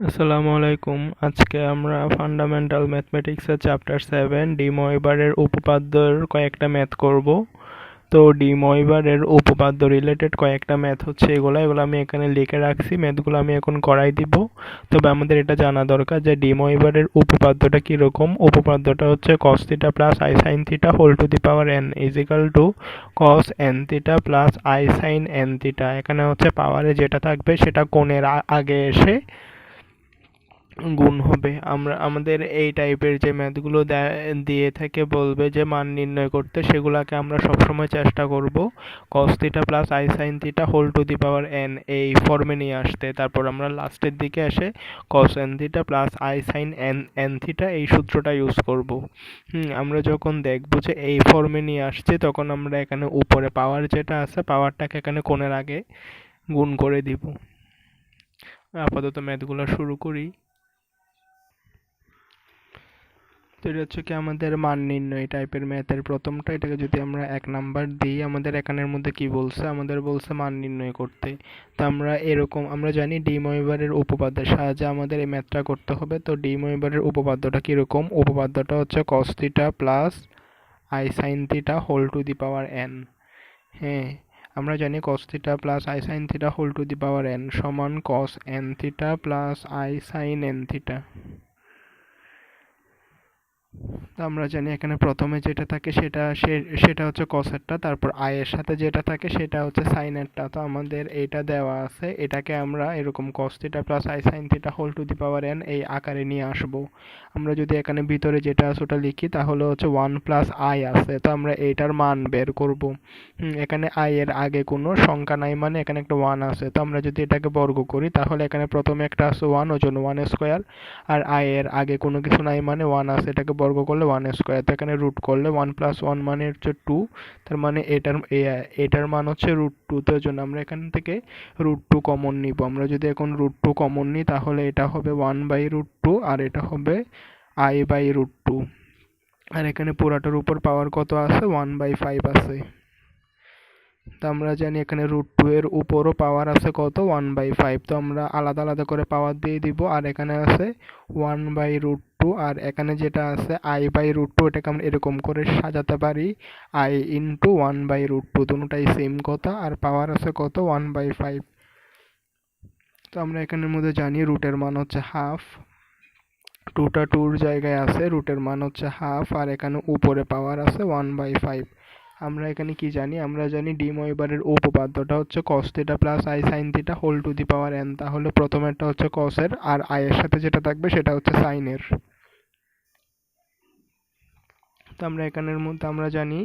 আসসালামু আলাইকুম। আজকে আমরা ফান্ডামেন্টাল ম্যাথমেটিক্সের চ্যাপ্টার সেভেন ডি ময়বারের উপপাদ্যর কয়েকটা ম্যাথ করব। তো ডি ময়বারের উপপাদ্য রিলেটেড কয়েকটা ম্যাথ হচ্ছে এগুলো। এগুলো আমি এখানে লিখে রাখছি। ম্যাথগুলো আমি এখন করাই দিব। তবে আমাদের এটা জানা দরকার যে ডি ময়বারের উপপাদ্যটা কীরকম। উপপাদ্যটা হচ্ছে cos theta plus i sine theta whole to the power n is equal to cos n theta plus i sine n theta এখানে হচ্ছে পাওয়ারে যেটা থাকবে সেটা কোণের আগে এসে গুণ হবে। আমরা, আমাদের এই টাইপের যে ম্যাথগুলো দিয়ে থাকে, বলবে যে মান নির্ণয় করতে, সেগুলোকে আমরা সবসময় চেষ্টা করব। Cos theta plus i sine theta whole to the power n এই ফর্মে নিয়ে আসতে। তারপর আমরা লাস্টের দিকে এসে cos n theta plus i sine n n theta এই সূত্রটা ইউজ করব। আমরা যখন দেখব যে এই ফর্মে নিয়ে আসছে, তখন আমরা এখানে উপরে পাওয়ার যেটা আছে পাওয়ারটাকে এখানে কোণের আগে গুণ করে দিব। আপাতত ম্যাথগুলো শুরু করি। তো এটা হচ্ছে কি আমাদের মান নির্ণয় টাইপের ম্যাথের প্রথমটা, এটাকে যদি আমরা এক নাম্বার দিই, আমাদের এখানের মধ্যে কি বলছে? আমাদের বলছে মান নির্ণয় করতে। তো আমরা এরকম, আমরা জানি ডি ময়বারের উপপাদ্যের সাহায্যে আমাদের এই ম্যাথটা করতে হবে। তো ডি ময়বারের উপপাদ্যটা কীরকম? উপপাদ্যটা হচ্ছে cos theta plus i sine theta whole to the power n হ্যাঁ আমরা জানি cos theta plus i sine theta whole to the power n সমান cos n theta plus i sine n theta আমরা জানি এখানে প্রথমে যেটা থাকে সেটা সেটা হচ্ছে কসেরটা তারপর আয়ের সাথে যেটা থাকে সেটা হচ্ছে সাইনেরটা তো আমাদের এটা দেওয়া আছে, এটাকে আমরা এরকম cos theta plus i sine theta whole to the power n এই আকারে নিয়ে আসব। আমরা যদি এখানে ভিতরে যেটা আছে ওটা লিখি, তাহলে হচ্ছে ওয়ান প্লাস আই আছে। তো আমরা এইটার মান বের করব। এখানে আই এর আগে কোনো সংখ্যা নাই মানে এখানে একটা ওয়ান আছে। তো আমরা যদি এটাকে বর্গ করি, তাহলে এখানে প্রথমে একটা আছে ওয়ান ওই জন্য ওয়ান স্কোয়ার আর আই এর আগে কোনো কিছু নাই মানে ওয়ান আছে। এটাকে বর্গ করলে ওয়ান স্কোয়ার তো এখানে রুট করলে ওয়ান প্লাস ওয়ান মানে হচ্ছে টু তার মানে এটার এটার মান হচ্ছে রুট টু তো জন্য আমরা এখান থেকে রুট টু কমন নিব। আমরা যদি এখন রুট টু কমন নিই, তাহলে এটা হবে ওয়ান বাই রুট টু আর এটা হবে আই বাই রুট টু আর এখানে পুরাটার উপর পাওয়ার কত আছে? ওয়ান বাই ফাইভ আছে। তো আমরা জানি এখানে রুট টু এর উপরও পাওয়ার আছে কত? ওয়ান বাই ফাইভ তো আমরা আলাদা আলাদা করে পাওয়ার দিয়ে দিব, আর এখানে আছে ওয়ান বাই রুট টু আর এখানে যেটা আছে আই বাই রুট টু, এটাকে আমরা এরকম করে সাজাতে পারি। I into one by root two, দুটাই সেম কথা। আর পাওয়ার আছে কত? ওয়ান বাই ফাইভ তো আমরা এখানের মধ্যে জানি রুটের মান হচ্ছে হাফ টুটা টুর জায়গায় আছে রুটের মান হচ্ছে হাফ আর এখানে উপরে পাওয়ার আছে ওয়ান বাই ফাইভ আমরা এখানে কি জানি? আমরা জানি ডি ময়বারের উপপাদ্যটা হচ্ছে cos theta plus i sine theta whole to the power n তাহলে প্রথমেরটা হচ্ছে কসের আর আই এর সাথে যেটা থাকবে সেটা হচ্ছে সাইনের তো আমরা এখানের মধ্যে, আমরা জানি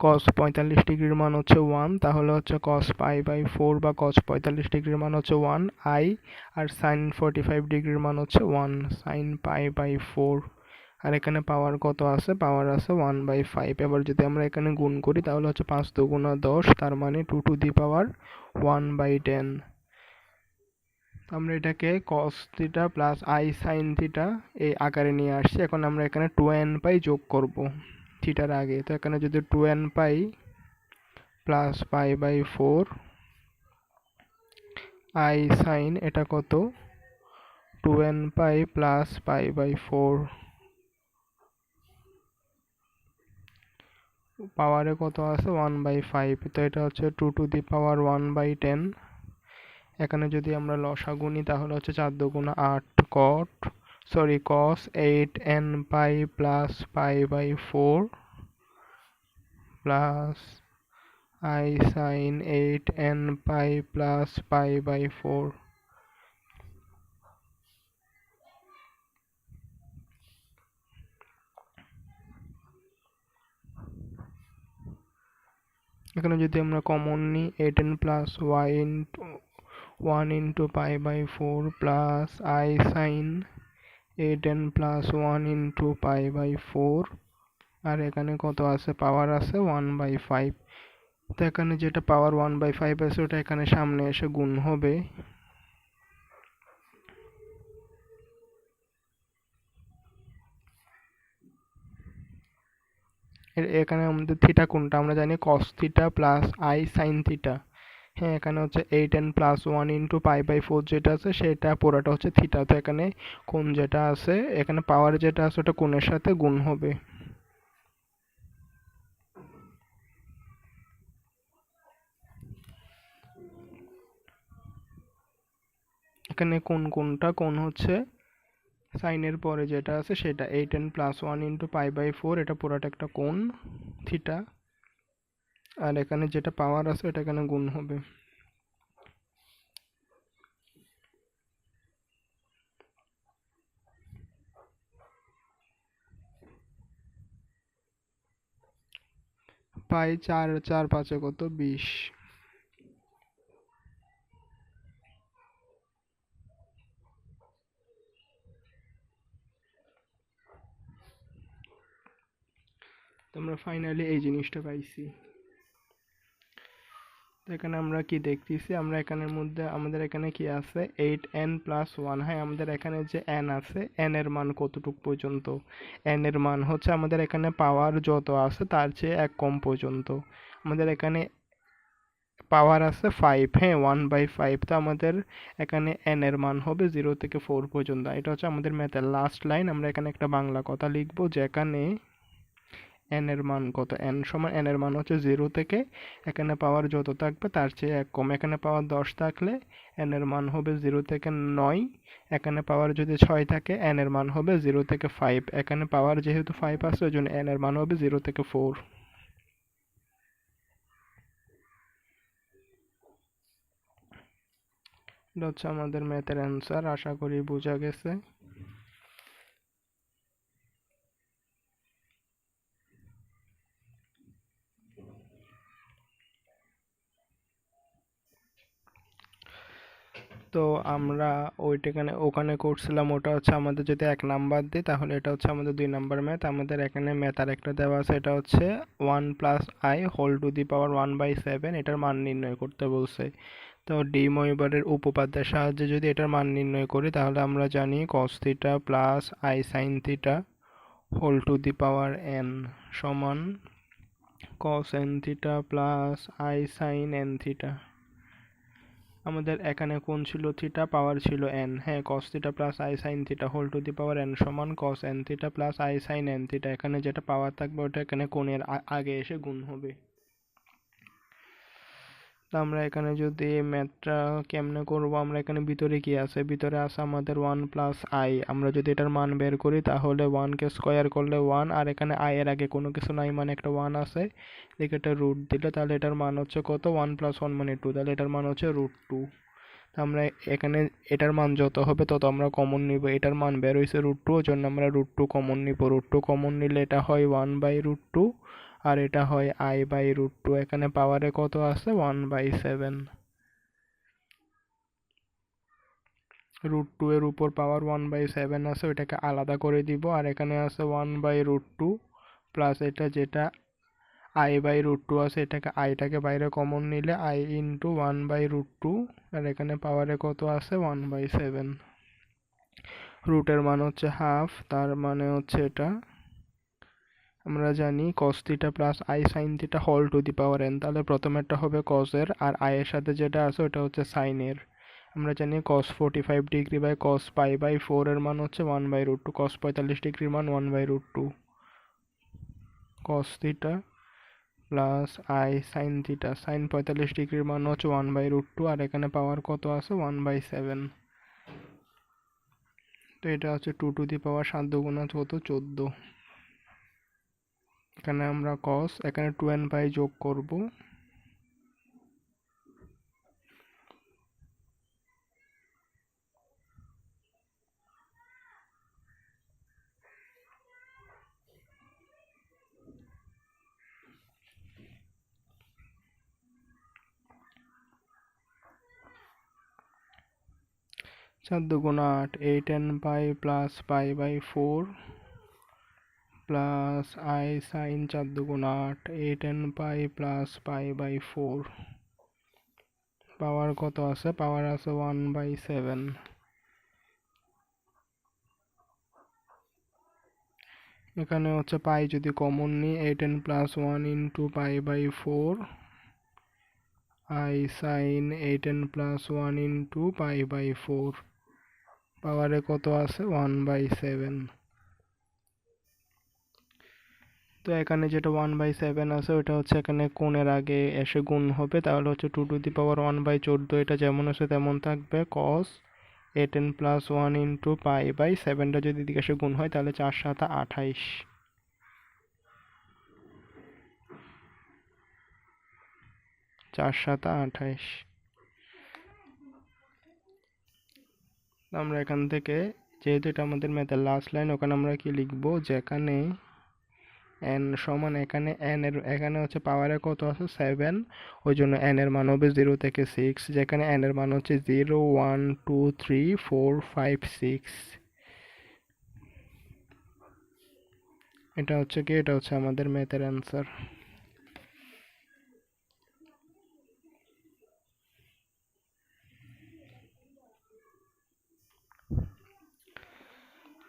কস পঁয়তাল্লিশ ডিগ্রির মান হচ্ছে ওয়ান তাহলে হচ্ছে কস পাই বাই ফোর বা কস পঁয়তাল্লিশ ডিগ্রির মান হচ্ছে ওয়ান আই আর সাইন ফোরটি ফাইভ ডিগ্রির মান হচ্ছে one sine pi by four আর এখানে পাওয়ার কত আছে? পাওয়ার আছে ওয়ান বাই ফাইভ এবার যদি আমরা এখানে গুণ করি, তাহলে হচ্ছে পাঁচ দুগুণা দশ, তার মানে two to the power one by ten আমরা এটাকে cos theta plus i sine theta এই আকারে নিয়ে আসছি। এখন আমরা এখানে টু এন পাই যোগ করব থিটার আগে। তো এখানে যদি two n pi plus pi by four i sine এটা কত? Two n pi plus pi by four পাওয়ারে কত আছে? ওয়ান বাই ফাইভ তো এটা হচ্ছে two to the power one by ten এখানে যদি আমরা লসাগু নিই তাহলে হচ্ছে চার দুগুণ আট cot sorry cos eight n pi plus pi by four plus i sine eight n pi plus pi by four এখানে যদি আমরা কমন নিই eight n plus y into one into pi by four plus i sine eight n plus one into pi by four আর এখানে কত আছে? পাওয়ার আছে one by five তো এখানে যেটা পাওয়ার ওয়ান বাই ফাইভ আছে, ওটা এখানে সামনে এসে গুণ হবে। এখানে আমাদের থিটা কোনটা? আমরা জানি cos theta plus i sine theta হ্যাঁ এখানে হচ্ছে eight n plus one into pi by four যেটা আছে, সেটা পুরোটা হচ্ছে থিটা তো এখানে কোন যেটা আছে, এখানে পাওয়ার যেটা আছে, ওটা কোণের সাথে গুণ হবে। এখানে কোন কোনটা কোন হচ্ছে সাইনের পরে যেটা আছে সেটা eight n plus one into pi by four এটা পুরোটা একটা কোণ থিটা আর এখানে যেটা পাওয়ার আছে এটা এখানে গুণ হবে। পাই চার চার পাঁচে কত? বিশ। তো আমরা ফাইনালি এই জিনিসটা পাইছি। এখানে আমরা কি দেখতেছি, আমরা এখানের মধ্যে, আমাদের এখানে কি আছে? এইট এন প্লাস ওয়ান হ্যাঁ আমাদের এখানে যে এন আছে এন এর মান কতটুক পর্যন্ত? এন এর মান হচ্ছে আমাদের এখানে পাওয়ার যত আছে, তার চেয়ে এক কম পর্যন্ত। আমাদের এখানে পাওয়ার আছে ফাইভ হ্যাঁ ওয়ান বাই ফাইভ তো আমাদের এখানে এন এর মান হবে জিরো থেকে ফোর পর্যন্ত। এটা হচ্ছে আমাদের ম্যাথের লাস্ট লাইন আমরা এখানে একটা বাংলা কথা লিখব, যেখানে এন এর মান কত? এন সমান এন এর মান হচ্ছে জিরো থেকে এখানে পাওয়ার যত থাকবে তার চেয়ে এক কম। এখানে পাওয়ার দশ থাকলে এন এর মান হবে জিরো থেকে নয়। এখানে পাওয়ার যদি ছয় থাকে এন এর মান হবে জিরো থেকে ফাইভ এখানে পাওয়ার যেহেতু ফাইভ আছে, ওই জন্য এন এর মান হবে জিরো থেকে ফোর হচ্ছে আমাদের ম্যাথের অ্যান্সার আশা করি বোঝা গেছে। তো আমরা ওইটাখানে, ওখানে করছিলাম ওটা হচ্ছে আমাদের যদি এক নাম্বার দিই, তাহলে এটা হচ্ছে আমাদের দুই নাম্বার ম্যাথ আমাদের এখানে ম্যাথ আর একটা দেওয়া আছে, এটা হচ্ছে one plus i whole to the power one by seven এটার মান নির্ণয় করতে বলছে। তো ডি মইবারের উপপাদ্যের সাহায্যে যদি এটার মান নির্ণয় করি, তাহলে আমরা জানি cos theta plus i sine theta whole to the power n সমান cos n theta plus i sine n theta আমাদের এখানে কোন ছিল থিটা, পাওয়ার ছিল এন হ্যাঁ cos theta plus i sine theta whole to the power n সমান cos n theta plus i sine n theta. এখানে যেটা পাওয়ার থাকবে ওটা এখানে কোণের আগে এসে গুণ হবে। তো আমরা এখানে যদি ম্যাথটা কেমনে করব? আমরা এখানে ভিতরে কি আছে? ভিতরে আছে আমাদের ওয়ান প্লাস আই আমরা যদি এটার মান বের করি, তাহলে ওয়ানকে স্কোয়ার করলে ওয়ান আর এখানে আই এর আগে কোনো কিছু নাই মানে একটা ওয়ান আছে। দেখে এটা রুট দিলে, তাহলে এটার মান হচ্ছে কত? ওয়ান প্লাস ওয়ান মানে টু তাহলে এটার মান হচ্ছে রুট টু আমরা এখানে এটার মান যত হবে, তত আমরা কমন নিব। এটার মান বের হয়েছে রুট টু ওই জন্য আমরা রুট টু কমন নিব। রুট টু কমন নিলে এটা হয় ওয়ান বাই রুট টু আর এটা হয় আই বাই রুট টু এখানে পাওয়ারে কত আছে one by seven root two এর উপর পাওয়ার ওয়ান বাই সেভেন আছে ওইটাকে আলাদা করে দিব। আর এখানে আছে one by root two plus এটা যেটা আই বাই রুট টু আছে এটাকে আইটাকে বাইরে কমন নিলে i into one by root two আর এখানে পাওয়ারে কত আছে ওয়ান বাই সেভেন রুটের মান হচ্ছে হাফ তার মানে হচ্ছে এটা আমরা জানি cos theta plus i sine theta whole to the power n তাহলে প্রথমেরটা হবে কসের আর আয়ের সাথে যেটা আছে ওটা হচ্ছে সাইনের আমরা জানি cos forty five degree by cos pi by four এর মান হচ্ছে one by root two cos পঁয়তাল্লিশ ডিগ্রির মান one by root two cos theta plus i sine theta sine পঁয়তাল্লিশ ডিগ্রির মান হচ্ছে ওয়ান বাই রুট টু আর এখানে পাওয়ার কত আছে? ওয়ান বাই সেভেন তো এটা হচ্ছে টু টু দি পাওয়ার সাত দুগুণা কত চোদ্দ। এখানে আমরা কস এখানে টু এন পাই যোগ করব। চার দুগুণ আট eight n pi plus pi by four plus i sine চার দুগুণ আট eight n pi plus pi by four power কত আছে? পাওয়ার আছে ওয়ান বাই সেভেন এখানে হচ্ছে পাই যদি কমন নিই eight n plus one into pi by four i sine eight n plus one into pi by four পাওয়ারে কত আছে? ওয়ান বাই সেভেন তো এখানে যেটা ওয়ান বাই সেভেন আছে, ওটা হচ্ছে এখানে কোণের আগে এসে গুণ হবে। তাহলে হচ্ছে two to the power one by চোদ্দ, এটা যেমন আছে তেমন থাকবে। Cos eight n plus one into pi by সেভেনটা যদি দিকে এসে গুণ হয়, তাহলে চার সাতা আঠাইশ। চার সাতা আঠাইশ। আমরা এখান থেকে, যেহেতু এটা আমাদের ম্যাথের লাস্ট লাইন ওখানে আমরা কি লিখব? যেখানে এন সমান এখানে এন এর, এখানে হচ্ছে পাওয়ারে কত আছে? সেভেন ওই জন্য এন এর মান হবে জিরো থেকে সিক্স যেখানে এন এর মান হচ্ছে zero one two three four five six এটা হচ্ছে কি? এটা হচ্ছে আমাদের ম্যাথের অ্যান্সার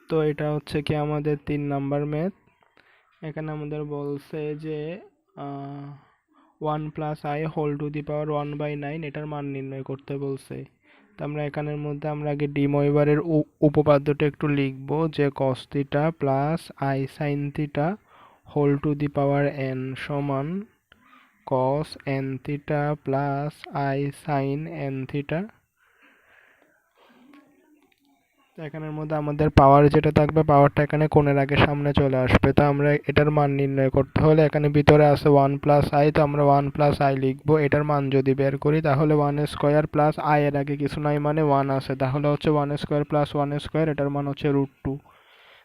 তো এটা হচ্ছে কি আমাদের তিন নাম্বার ম্যাথ এখানে আমাদের বলছে যে one plus i whole to the power one by nine এটার মান নির্ণয় করতে বলছে। তো আমরা এখানের মধ্যে আমরা আগে ডিমোইবারের উপপাদ্যটা একটু লিখব যে cos theta plus i sine theta whole to the power n সমান cos n theta plus i sine n theta এখানের মধ্যে আমাদের পাওয়ার যেটা থাকবে পাওয়ারটা এখানে কোণের আগে সামনে চলে আসবে। তো আমরা এটার মান নির্ণয় করতে হলে এখানে ভিতরে আছে ওয়ান প্লাস আই তো আমরা ওয়ান প্লাস আই লিখব। এটার মান যদি বের করি, তাহলে ওয়ান স্কোয়ার প্লাস আই এর আগে কিছু নাই মানে ওয়ান আছে। তাহলে হচ্ছে one square plus one square এটার মান হচ্ছে রুট টু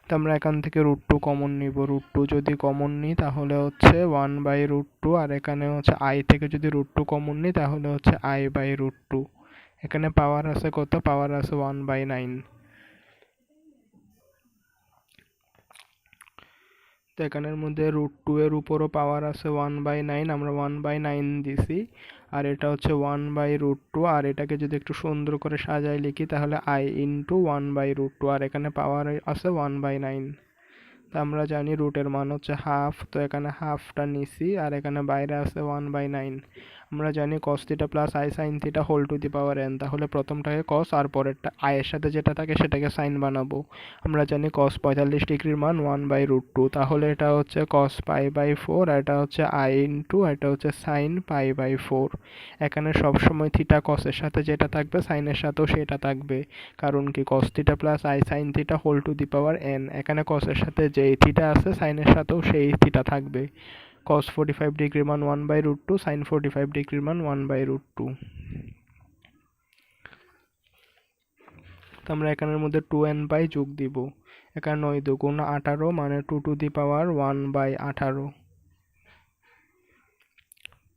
তো আমরা এখান থেকে রুট টু কমন নিব। রুট টু যদি কমন নিই, তাহলে হচ্ছে ওয়ান বাই রুট টু আর এখানে হচ্ছে আই থেকে যদি রুট টু কমন নিই, তাহলে হচ্ছে আই বাই রুট টু এখানে পাওয়ার আছে কত? পাওয়ার আছে ওয়ান বাই নাইন তো এখানের মধ্যে রুট টু এর উপরও পাওয়ার আছে ওয়ান বাই নাইন আমরা ওয়ান বাই নাইন দিছি। আর এটা হচ্ছে ওয়ান বাই রুট টু আর এটাকে যদি একটু সুন্দর করে সাজাই লিখি, তাহলে i into one by root two আর এখানে পাওয়ার আছে ওয়ান বাই নাইন তো আমরা জানি রুটের মান হচ্ছে হাফ তো এখানে হাফটা নিছি, আর এখানে বাইরে আছে ওয়ান বাই নাইন আমরা জানি cos theta plus i sine theta whole to the power n তাহলে প্রথমটাকে কস আর পরেরটা আয়ের সাথে যেটা থাকে সেটাকে সাইন বানাবো। আমরা জানি কস পঁয়তাল্লিশ ডিগ্রির মান ওয়ান বাই রুট টু তাহলে এটা হচ্ছে কস পাই বাই ফোর এটা হচ্ছে আই ইন্টু এটা হচ্ছে সাইন পাই বাই ফোর এখানে সবসময় থিটা কসের সাথে যেটা থাকবে সাইনের সাথেও সেটা থাকবে, কারণ কি cos theta plus i sine theta whole to the power n এখানে কসের সাথে যেই থিটা আছে সাইনের সাথেও সেই থিটা থাকবে। Cos 45 ডিগ্রির মান 1 বাই রুট টু সাইন 45 ডিগ্রির মান 1 বাই রুট টু আমরা এখানের মধ্যে টু এন বাই যোগ দিব। এখানে নয় দুগুণ আঠারো মানে two to the power one by আঠারো।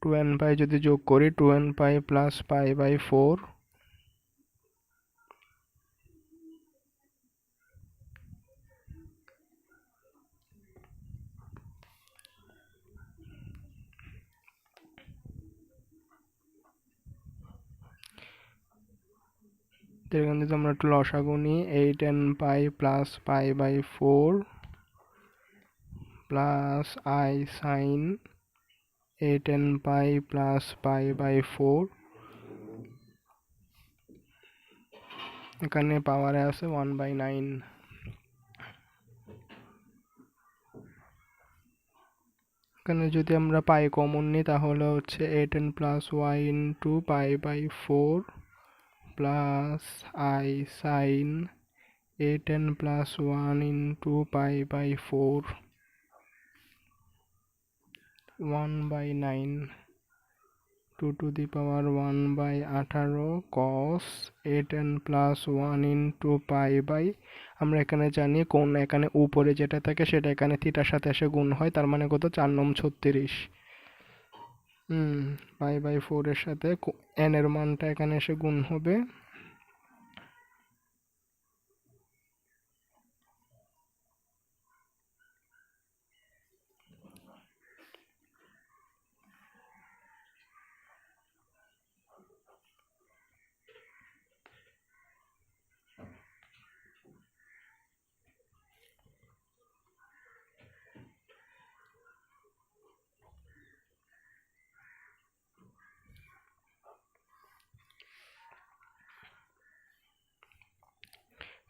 টু এন বাই যদি যোগ করি two n pi plus pi by four এখান থেকে আমরা একটু লসাগু নিই eight n pi plus pi by four plus i sine eight n pi plus pi by four এখানে পাওয়ারে আছে ওয়ান বাই নাইন এখানে যদি আমরা পাই কমন নিই তাহলে হচ্ছে eight n plus y into pi by four plus i sine eight n plus one into pi by four one by nine two to the power one by আঠারো cos eight n plus one into pi by আমরা এখানে জানি কোন এখানে উপরে যেটা থাকে সেটা এখানে থিটার সাথে এসে গুণ হয়, তার মানে কত? চার নম ছত্রিশ। হুম পাই বাই ফোরের সাথে এন এর মানটা এখানে এসে গুণ হবে।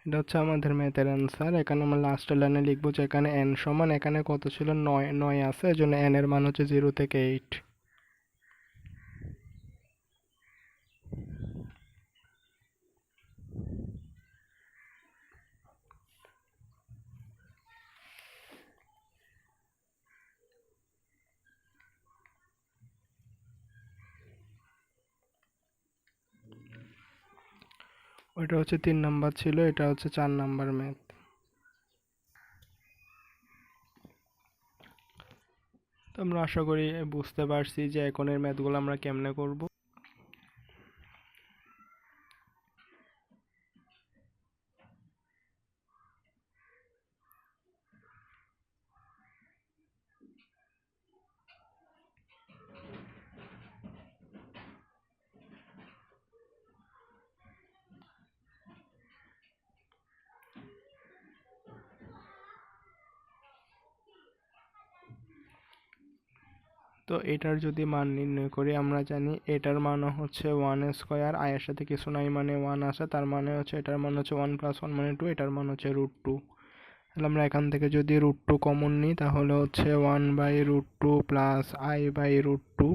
এটা হচ্ছে আমাদের ম্যাথের অ্যান্সার এখানে আমরা লাস্ট লাইনে লিখব যে এখানে এন সমান, এখানে কত ছিল? নয় নয় আছে। এজন্য এন এর মান হচ্ছে জিরো থেকে এইট ওইটা হচ্ছে তিন নাম্বার ছিল, এটা হচ্ছে চার নাম্বার ম্যাথ তো আমরা আশা করি বুঝতে পারছি যে এখনের ম্যাথগুলো আমরা কেমনে করব তো এটার যদি মান নির্ণয় করি, আমরা জানি এটার মান হচ্ছে ওয়ান স্কোয়ার আয়ের সাথে কিছু নাই মানে ওয়ান আছে, তার মানে হচ্ছে এটার মান হচ্ছে ওয়ান প্লাস ওয়ান মানে টু এটার মান হচ্ছে রুট টু তাহলে আমরা এখান থেকে যদি রুট টু কমন নিই, তাহলে হচ্ছে one by root two plus i by root two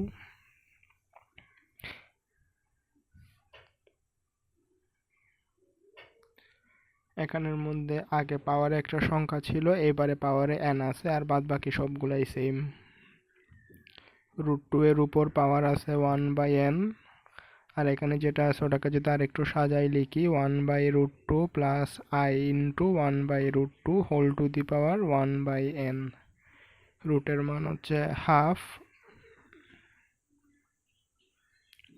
এখানের মধ্যে আগে পাওয়ারে একটা সংখ্যা ছিল, এবারে পাওয়ারে এন আছে, আর বাদ বাকি সবগুলাই সেম রুট টু এর উপর পাওয়ার আছে ওয়ান বাই এন আর এখানে যেটা আছে ওটাকে যদি আর একটু সাজাই লিখি one by root two plus i into one by root two whole to the power one by n রুটের মান হচ্ছে হাফ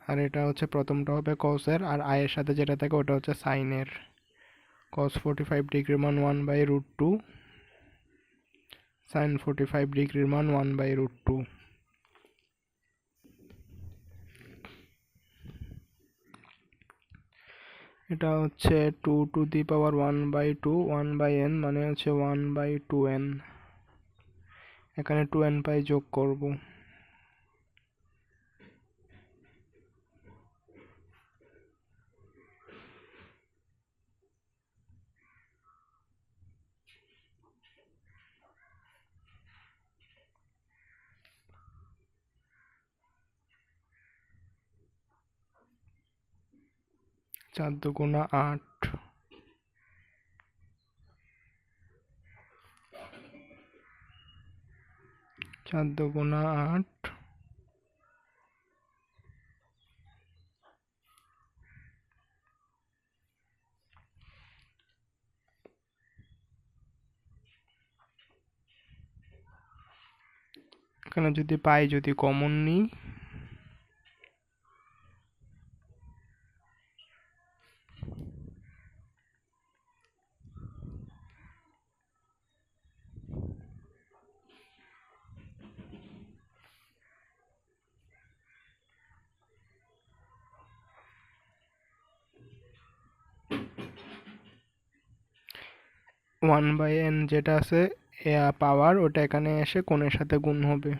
আর এটা হচ্ছে প্রথমটা হবে কসের আর আয়ের সাথে যেটা থাকে ওটা হচ্ছে সাইনের কস ফোর্টি ফাইভ ডিগ্রির মান one by root two sine forty five ডিগ্রির মান ওয়ান বাই রুট টু এটা হচ্ছে two to the power one by two one by n মানে হচ্ছে ওয়ান বাই টু এন এখানে টু এন পাই যোগ করব। চার দুগুণা আট। চার দুগুণা আট। এখানে যদি পাই যদি কমন নিই ওয়ান বাই এন যেটা আছে পাওয়ার ওটা এখানে এসে কোণের সাথে গুণ হবে।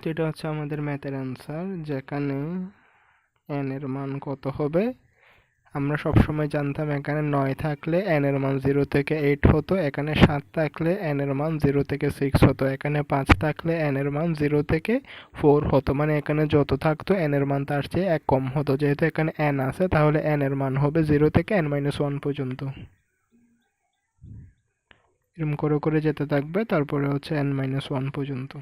তো এটা হচ্ছে আমাদের ম্যাথের অ্যান্সার যেখানে এন এর মান কত হবে? আমরা সবসময় জানতাম এখানে নয় থাকলে এর মান জিরো থেকে এইট হতো, এখানে সাত থাকলে এর মান জিরো থেকে সিক্স হতো, এখানে পাঁচ থাকলে এর মান জিরো থেকে ফোর হতো। মানে এখানে যত থাকতো এর মান তার চেয়ে এক কম হতো। যেহেতু এখানে এন আছে, তাহলে এর মান হবে জিরো থেকে এন মাইনাস ওয়ান পর্যন্ত। এরকম করে করে যেতে থাকবে, তারপরে হচ্ছে এন মাইনাস ওয়ান পর্যন্ত।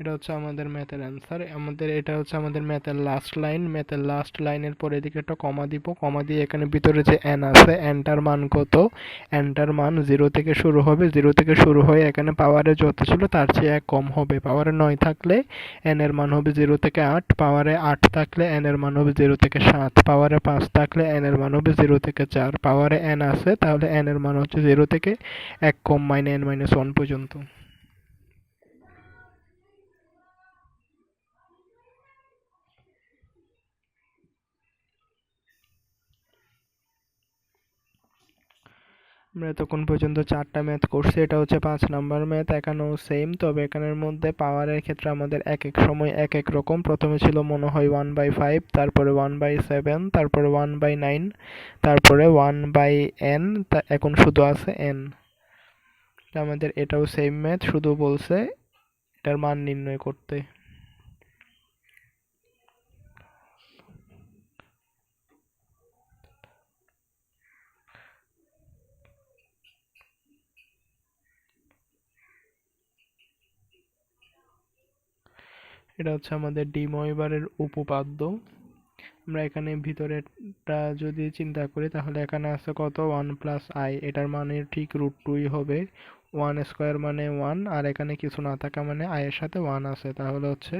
এটা হচ্ছে আমাদের ম্যাথের অ্যান্সার আমাদের, এটা হচ্ছে আমাদের ম্যাথের লাস্ট লাইন ম্যাথের লাস্ট লাইনের পরে এদিকে একটা কমা দিব। কমা দিয়ে এখানে ভিতরে যে এন আছে এনটার মান কত? এনটার মান জিরো থেকে শুরু হবে। জিরো থেকে শুরু হয়ে এখানে পাওয়ারে যত ছিল, তার চেয়ে এক কম হবে। পাওয়ারে নয় থাকলে এর মান হবে জিরো থেকে আট। পাওয়ারে আট থাকলে এর মান হবে জিরো থেকে সাত। পাওয়ারে পাঁচ থাকলে এর মান হবে জিরো থেকে চার। পাওয়ারে এন আছে, তাহলে এর মান হচ্ছে জিরো থেকে এক কম মাইনে এন মাইনাস ওয়ান পর্যন্ত। আমরা এতক্ষণ পর্যন্ত চারটা ম্যাথ করছি, এটা হচ্ছে পাঁচ নাম্বার ম্যাথ এখানেও সেম তবে এখানের মধ্যে পাওয়ারের ক্ষেত্রে আমাদের এক এক সময় এক এক রকম। প্রথমে ছিল মনে হয় ওয়ান বাই ফাইভ তারপরে ওয়ান বাই সেভেন তারপরে ওয়ান বাই নাইন তারপরে ওয়ান বাই এন এখন শুধু আছে এন আমাদের এটাও সেম ম্যাথ শুধু বলছে এটার মান নির্ণয় করতে। এটা হচ্ছে আমাদের ডিময়বারের উপপাদ্য। আমরা এখানে ভিতরেরটা যদি চিন্তা করি, তাহলে এখানে আছে কত? ওয়ান প্লাস আই এটার মানে ঠিক রুট টুই হবে। ওয়ান স্কোয়ার মানে ওয়ান আর এখানে কিছু না থাকা মানে আয়ের সাথে ওয়ান আছে। তাহলে হচ্ছে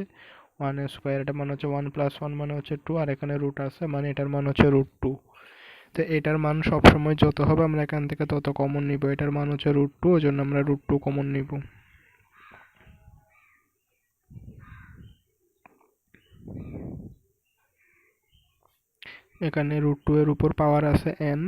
ওয়ান স্কোয়ার এটা মানে হচ্ছে ওয়ান প্লাস ওয়ান মানে হচ্ছে টু আর এখানে রুট আছে মানে এটার মান হচ্ছে রুট টু তো এটার মান সবসময় যত হবে, আমরা এখান থেকে তত কমন নিব। এটার মান হচ্ছে রুট টু ওই জন্য আমরা রুট টু কমন নিব। এখানে রুট টু এর উপর পাওয়ার আছে এন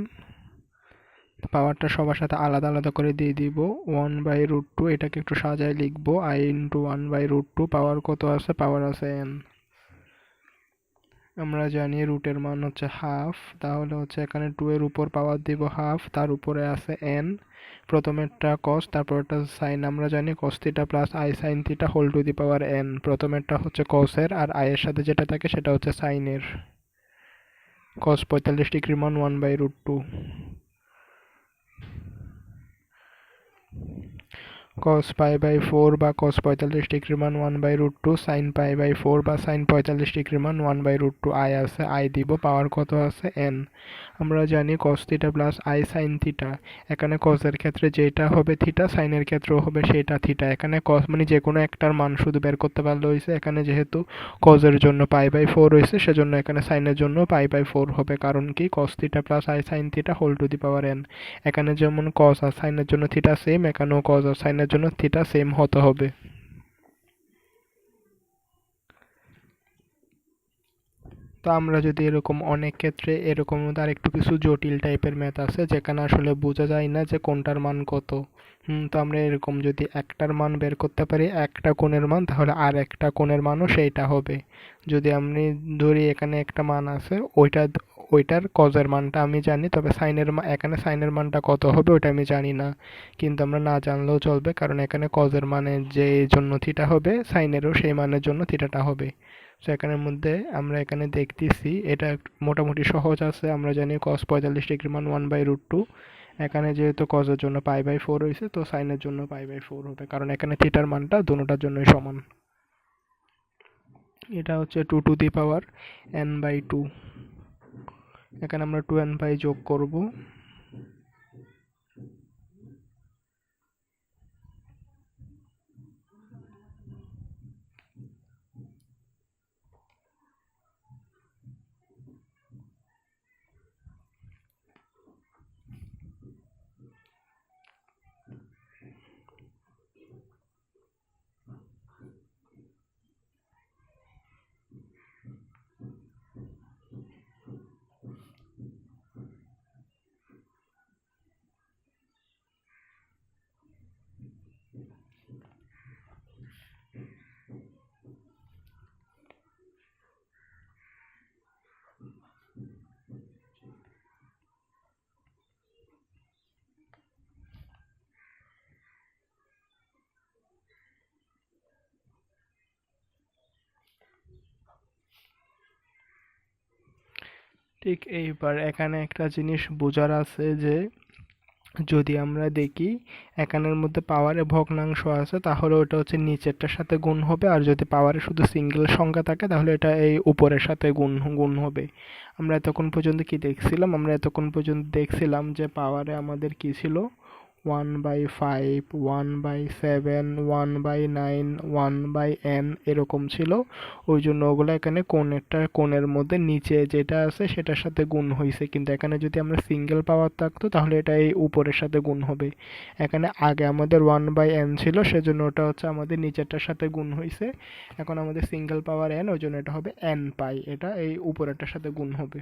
পাওয়ারটা সবার সাথে আলাদা আলাদা করে দিয়ে দিব। ওয়ান বাই রুট টু এটাকে একটু সাজায় লিখব। I into one by root two power কত আছে? পাওয়ার আছে এন আমরা জানি রুটের মান হচ্ছে হাফ তাহলে হচ্ছে এখানে টু এর উপর পাওয়ার দিব হাফ তার উপরে আছে এন প্রথমেরটা কস তারপরটা সাইন আমরা জানি cos theta plus i sine theta whole to the power n প্রথমেরটা হচ্ছে কসের আর আয়ের সাথে যেটা থাকে সেটা হচ্ছে সাইনের cos 45 degree मान 1 by root 2 cos pi by four বা কস পঁয়তাল্লিশ ডিগ্রির মান 1 by root two sine pi by four বা সাইন পঁয়তাল্লিশ ডিগ্রির মান 1 বাই রুট টু আই আছে আই দিব পাওয়ার কত আছে এন আমরা জানি cos theta plus i sine theta এখানে cos ক্ষেত্রে যেটা হবে থিটা সাইনের ক্ষেত্রেও হবে সেটা থিটা এখানে cos মানে যে কোনো একটার মান শুধু বের করতে পারলে হয়েছে এখানে যেহেতু কজের জন্য পাই বাই ফোর হয়েছে সেজন্য এখানে সাইনের জন্য পাই বাই ফোর হবে। কারণ কি? Cos theta plus i sine theta whole to the power n এখানে যেমন cos আর সাইনের জন্য থিটা সেম এখানেও cos আর সাইনের জন্য থিটা সেম হতে হবে। তো আমরা যদি এরকম অনেক ক্ষেত্রে এরকম আরেকটু কিছু জটিল টাইপের ম্যাথ আছে, যেখানে আসলে বোঝা যায় না যে কোনটার মান কত। তো আমরা এরকম যদি একটার মান বের করতে পারি, একটা কোণের মান, তাহলে আর একটা কোণের মানও সেইটা হবে। যদি আমি ধরি এখানে একটা মান আছে, ওইটা, ওইটার কজের মানটা আমি জানি, তবে সাইনের এখানে সাইনের মানটা কত হবে ওটা আমি জানি না। কিন্তু আমরা না জানলেও চলবে, কারণ এখানে কজের মানে যে জন্য থিটা হবে, সাইনেরও সেই মানের জন্য থিটাটা হবে। সো এখানের মধ্যে আমরা এখানে দেখতেছি, এটা মোটামুটি সহজ আছে, আমরা জানি কস পঁয়তাল্লিশ ডিগ্রি মান ওয়ান বাই রুট টু এখানে যেহেতু কজের জন্য পাই বাই ফোর হয়েছে তো সাইনের জন্য পাই বাই ফোর হবে। কারণ এখানে থিটার মানটা দুটোটার জন্যই সমান। এটা হচ্ছে two to the power n by two এখানে আমরা টু এন বাই যোগ করব। ঠিক এইবার এখানে একটা জিনিস বোঝার আছে যে, যদি আমরা দেখি এখানের মধ্যে পাওয়ারে ভগ্নাংশ আছে, তাহলে ওটা হচ্ছে নিচেরটার সাথে গুণ হবে, আর যদি পাওয়ারে শুধু সিঙ্গেল সংখ্যা থাকে, তাহলে এটা এই উপরের সাথে গুণ গুণ হবে। আমরা এতক্ষণ পর্যন্ত কি দেখছিলাম? আমরা এতক্ষণ পর্যন্ত দেখছিলাম যে পাওয়ারে আমাদের কি ছিল? One by five one by seven one by nine one by n এরকম ছিল। ওই জন্য ওগুলো এখানে কোণেরটা, কোণের মধ্যে নিচে যেটা আছে সেটার সাথে গুণ হয়েছে কিন্তু এখানে যদি আমরা সিঙ্গেল পাওয়ার থাকতো, তাহলে এটা এই উপরের সাথে গুণ হবে। এখানে আগে আমাদের ওয়ান বাই এন ছিল, সেজন্য ওটা হচ্ছে আমাদের নিচেরটার সাথে গুণ হয়েছে এখন আমাদের সিঙ্গেল পাওয়ার এন ওই জন্য এটা হবে এন পাই এটা এই উপরেরটার সাথে গুণ হবে।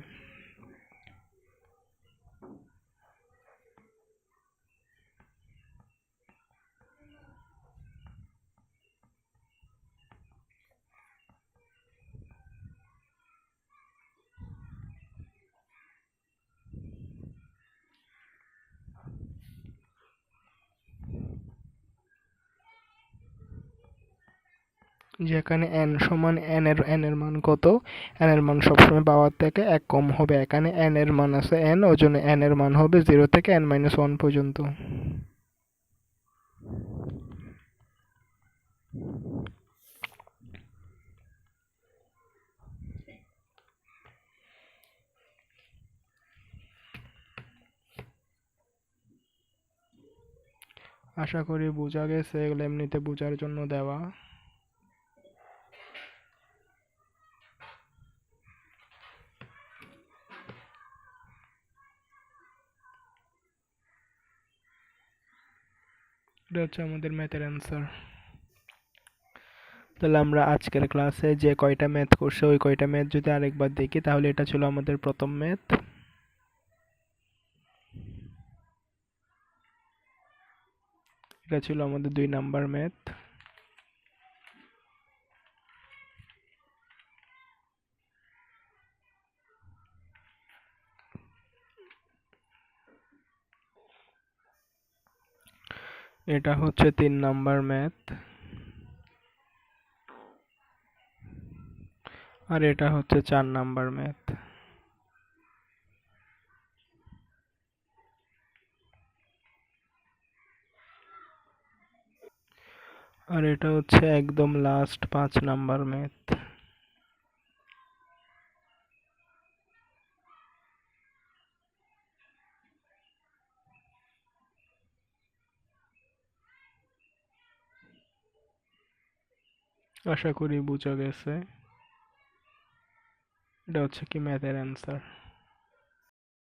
যেখানে n সমান n এর n এর মান কত? n এর মান সবসময় পাওয়ার থেকে এক কম হবে। এখানে n এর মান আছে n, ওই জন্য n এর মান হবে জিরো থেকে n মাইনাস ওয়ান পর্যন্ত। আশা করি বোঝা গেছে, এগুলো এমনিতে বোঝার জন্য দেওয়া। এটা হচ্ছে আমাদের ম্যাথের অ্যান্সার তাহলে আমরা আজকের ক্লাসে যে কয়টা ম্যাথ করছে, ওই কয়টা ম্যাথ যদি আরেকবার দেখি, তাহলে এটা ছিল আমাদের প্রথম ম্যাথ এটা ছিল আমাদের দুই নাম্বার ম্যাথ এটা হচ্ছে তিন নাম্বার ম্যাথ আর এটা হচ্ছে চার নাম্বার ম্যাথ আর এটা হচ্ছে একদম লাস্ট পাঁচ নাম্বার ম্যাথ আশা করি বোঝা গেছে। এটা হচ্ছে কি ম্যাথের অ্যান্সার